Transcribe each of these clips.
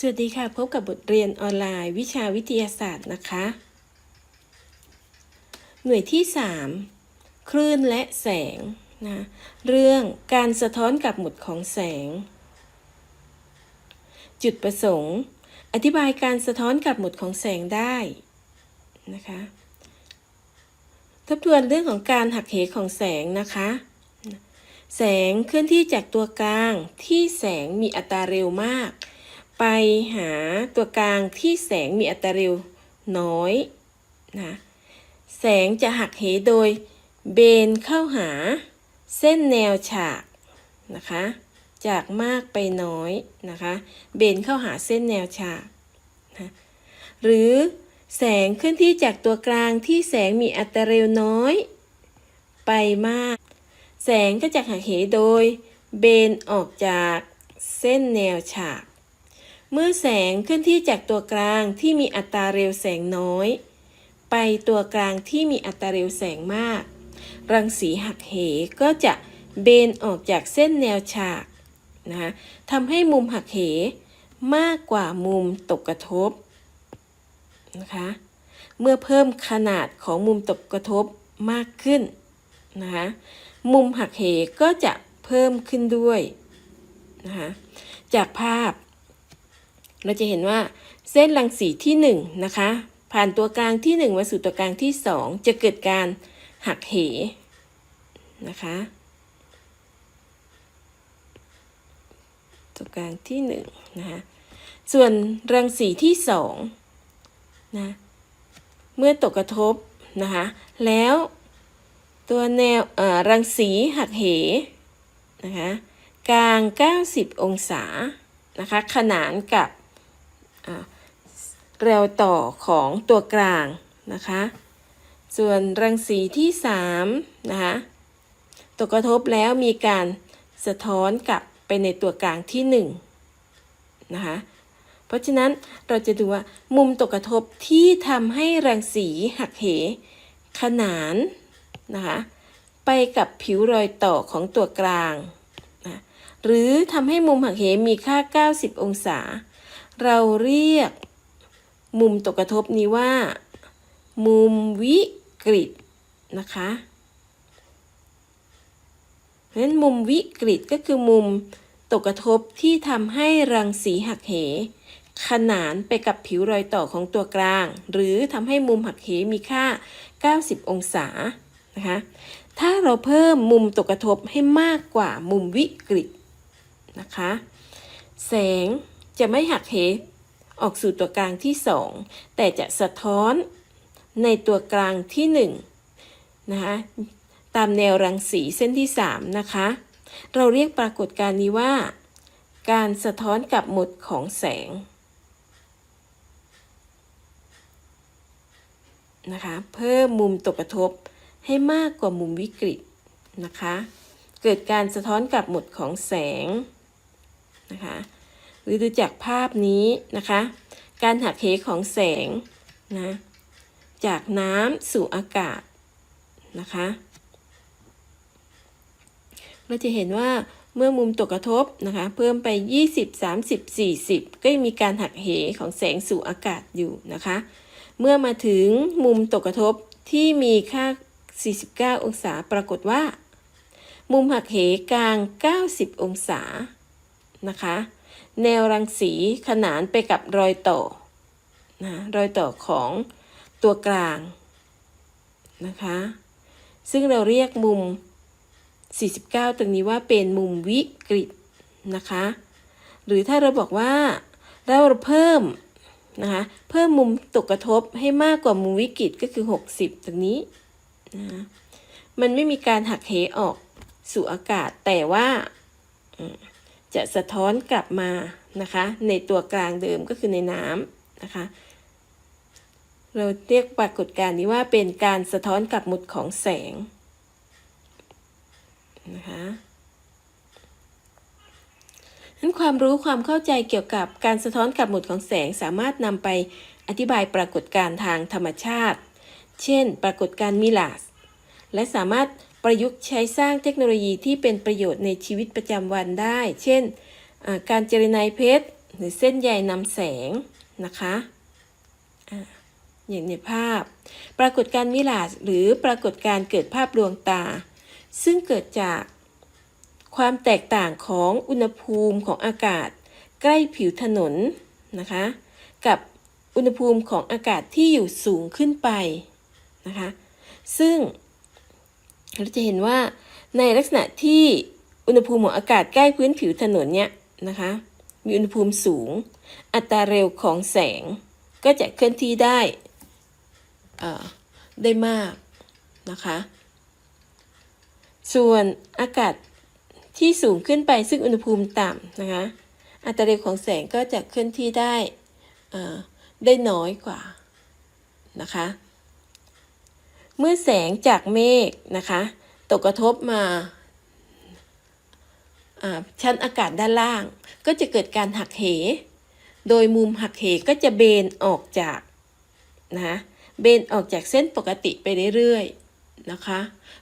สวัสดีค่ะ พบกับบทเรียนออนไลน์วิชาวิทยาศาสตร์นะคะ หน่วยที่ 3 คลื่นและแสงนะเรื่องการสะท้อนกลับหมุดของแสง จุดประสงค์ อธิบายการสะท้อนกลับหมุดของแสงได้นะคะทบทวนเรื่องของการหักเหของแสงนะคะ แสงเคลื่อนที่จากตัวกลางที่แสงมีอัตราเร็วมาก ไปหาตัวกลางที่แสงมีอัตราเร็วน้อยนะแสงจะหักเหโดยเบนเข้าหาเส้นแนวฉากนะคะ จากมากไปน้อยนะคะ เบนเข้าหาเส้นแนวฉากนะหรือแสงเคลื่อนที่จากตัวกลางที่แสงมีอัตราเร็วน้อย ไปมาก แสงก็จะหักเหโดย เบนออกจากเส้นแนวฉาก เมื่อแสงเคลื่อนที่จากตัวกลางที่มีอัตราเร็วแสงน้อย ไปตัวกลางที่มีอัตราเร็วแสงมาก รังสีหักเหก็จะเบนออกจากเส้นแนวฉากนะคะทำให้มุมหักเหมากกว่ามุมตกกระทบนะคะเมื่อเพิ่มขนาดของมุมตกกระทบมากขึ้นนะคะมุมหักเหก็จะเพิ่มขึ้นด้วยนะคะจากภาพ เราจะเห็นว่าเส้นรังสีที่1นงนะคะผ่านตัวกลางที่ 1 มาสู่ตัวกลางที่ 2 จะเกิดการหักเหนะคะตัวกลางที่1นงนะคะส่วนรังสีที่2นะเมื่อตกกระทบนะคะแล้วตัวแนวรังสีหักเหนะคะกลาง 90 องศานะคะขนานกับ เรวต่อของตัวกลางนะคะ ส่วนรังสีที่3นะคะตกกระทบแล้วมีการสะท้อนกลับไปในตัวกลางที่1นะคะเพราะฉะนั้นเราจะดูว่ามุมตกกระทบที่ทำให้รังสีหักเห ขนานนะคะไปกับผิวรอยต่อของตัวกลางนะหรือทำให้มุมหักเหมีค่า 90 องศา เราเรียก มุมตกกระทบนี้ว่า มุมวิกฤตนะคะเพราะฉะนั้นมุมวิกฤตก็คือมุมตกกระทบที่ทำให้รังสีหักเห ขนานไปกับผิวรอยต่อของตัวกลาง หรือทำให้มุมหักเหมีค่า 90 องศานะคะ ถ้าเราเพิ่มมุมตกกระทบให้มากกว่ามุมวิกฤตนะคะ แสง จะไม่หักเหออกสู่ตัวกลางที่ 2 แต่จะสะท้อนในตัวกลางที่ 1 นะคะตามแนวรังสีเส้นที่ 3 นะคะ เราเรียกปรากฏการณ์นี้ว่า การสะท้อนกับหมดของแสงนะคะเพิ่มมุมตกกระทบให้มากกว่ามุมวิกฤตนะคะ เกิดการสะท้อนกับหมดของแสงนะคะ หรือดูจากภาพนี้นะคะ การหักเหของแสงนะจากน้ำสู่อากาศนะคะ เราจะเห็นว่าเมื่อมุมตกกระทบนะคะ เพิ่มไป 20 30 40 ก็ยังมีการหักเหของแสงสู่อากาศอยู่นะคะ เมื่อมาถึงมุมตกกระทบที่มีค่า 49 องศาปรากฏว่า มุมหักเหกลาง 90 องศานะคะ แนวรังสีขนานไปกับรอยต่อนะรอยต่อของตัวกลางนะคะ ซึ่งเราเรียกมุม 49 ตรงนี้ว่าเป็นมุมวิกฤตนะคะ หรือถ้าเราบอกว่าเราเพิ่มนะคะเพิ่มมุมตกกระทบให้มากกว่ามุมวิกฤตก็คือ 60 ตรงนี้นะมันไม่มีการหักเหออกสู่อากาศแต่ว่า จะสะท้อนกลับมานะคะ ในตัวกลางเดิมก็คือในน้ำนะคะ เราเรียกปรากฏการณ์นี้ว่าเป็นการสะท้อนกลับหมุดของแสงนะคะนั้นความรู้ความเข้าใจเกี่ยวกับการสะท้อนกลับหมุดของแสงสามารถนำไปอธิบายปรากฏการณ์ทางธรรมชาติ เช่น ปรากฏการณ์มิลาส และสามารถ ประยุกต์ใช้สร้างเทคโนโลยีที่เป็นประโยชน์ในชีวิตประจำวันได้ เช่น การเจริญไนเพชร หรือเส้นใยนำแสงนะคะอย่างในภาพ ปรากฏการมิลาสหรือปรากฏการเกิดภาพลวงตา ซึ่งเกิดจากความแตกต่างของอุณหภูมิของอากาศ ใกล้ผิวถนนนะคะกับอุณหภูมิของอากาศที่อยู่สูงขึ้นไปนะคะซึ่ง เราจะเห็นว่าในลักษณะที่อุณหภูมิของอากาศใกล้พื้นผิวถนนเนี่ยนะคะ มีอุณหภูมิสูง อัตราเร็วของแสงก็จะเคลื่อนที่ได้ได้มากนะคะ ส่วนอากาศที่สูงขึ้นไปซึ่งอุณหภูมิต่ำนะคะ อัตราเร็วของแสงก็จะเคลื่อนที่ได้ได้น้อยกว่านะคะ เมื่อแสงจากเมฆนะคะ ตกกระทบมาชั้นอากาศด้านล่าง ก็จะเกิดการหักเห โดยมุมหักเหก็จะเบนออกจากนะะเบนออกจากเส้นปกติไปเรื่อยๆนะคะ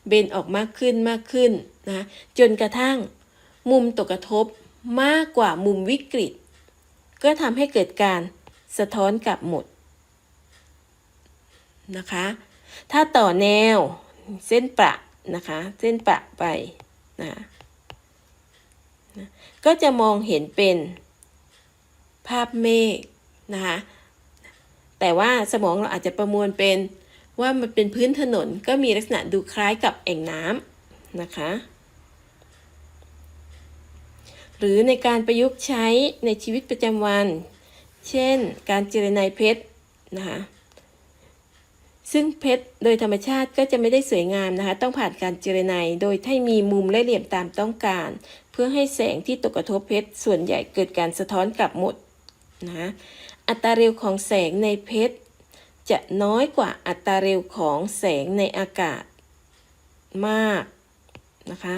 เบนออกมากขึ้นมากขึ้นนะจนกระทั่งมุมตกกระทบมากกว่ามุมวิกฤต ก็ทำให้เกิดการสะท้อนกลับหมดนะคะ ถ้าต่อแนวเส้นประนะคะ เส้นประไปนะนะก็จะมองเห็นเป็นภาพเมฆนะคะ แต่ว่าสมองเราอาจจะประมวลเป็นว่ามันเป็นพื้นถนนก็มีลักษณะดูคล้ายกับแอ่งน้ำนะคะ หรือในการประยุกต์ใช้ในชีวิตประจำวัน เช่น การเจรไนเพชรนะคะ ซึ่งเพชรโดยธรรมชาติก็จะไม่ได้สวยงามนะคะ ต้องผ่านการเจรไนโดยให้มีมุมและเหลี่ยมตามต้องการ เพื่อให้แสงที่ตกกระทบเพชรส่วนใหญ่เกิดการสะท้อนกลับหมดนะะอัตราเร็วของแสงในเพชรจะน้อยกว่าอัตราเร็วของแสงในอากาศมากนะคะ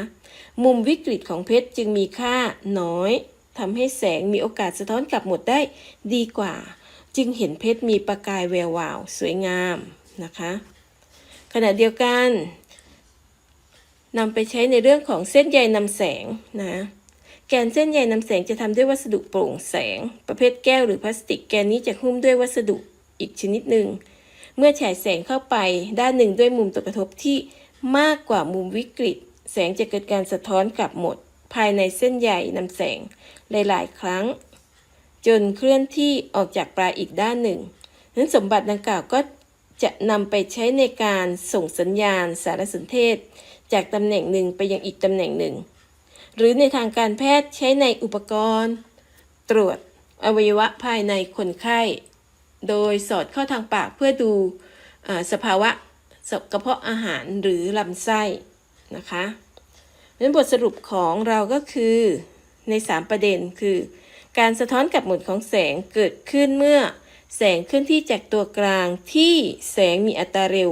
มุมวิกฤตของเพชรจึงมีค่าน้อยทำให้แสงมีโอกาสสะท้อนกลับหมดได้ดีกว่า จึงเห็นเพชรมีประกายแวววาว สวยงาม นะคะขณะเดียวกันนำไปใช้ในเรื่องของเส้นใยนำแสงนะแกนเส้นใยนำแสงจะทำด้วยวัสดุโปร่งแสง ประเภทแก้วหรือพลาสติก แกนนี้จะหุ้มด้วยวัสดุอีกชนิดหนึ่ง เมื่อฉายแสงเข้าไปด้านหนึ่งด้วยมุมตกกระทบที่มากกว่ามุมวิกฤต แสงจะเกิดการสะท้อนกลับหมด ภายในเส้นใยนำแสงหลาย ๆ ครั้ง จนเคลื่อนที่ออกจากปลายอีกด้านหนึ่งนั้นสมบัติดังกล่าวก็ จะนำไปใช้ในการส่งสัญญาณสารสนเทศ จากตำแหน่งหนึ่งไปยังอีกตำแหน่งหนึ่ง หรือในทางการแพทย์ใช้ในอุปกรณ์ ตรวจอวัยวะภายในคนไข้ โดยสอดเข้าทางปากเพื่อดูอสภาวะกระเพาะอาหารหรือลำไส้นะคะนั้นบทสรุปของเราก็คือใน 3 ประเด็นคือ การสะท้อนกลับหมดของแสงเกิดขึ้นเมื่อ แสงเคลื่อนที่จากตัวกลางที่แสงมีอัตราเร็ว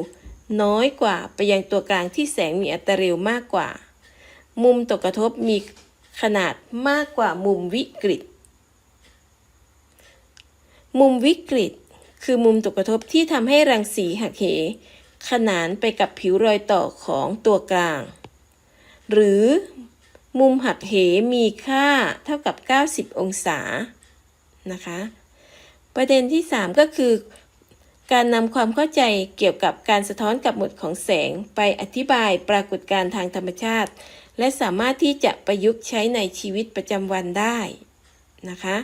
น้อยกว่าไปยังตัวกลางที่แสงมีอัตราเร็วมากกว่า มุมตกกระทบมีขนาดมากกว่ามุมวิกฤต มุมวิกฤต คือมุมตกกระทบที่ทำให้รังสีหักเห ขนานไปกับผิวรอยต่อของตัวกลาง หรือมุมหักเหมีค่าเท่ากับ 90 องศานะคะ ประเด็นที่ 3 ก็คือ การนำความเข้าใจเกี่ยวกับการสะท้อนกลับหมดของแสงไปอธิบายปรากฏการณ์ทางธรรมชาติ และสามารถที่จะประยุกต์ใช้ในชีวิตประจำวันได้นะคะ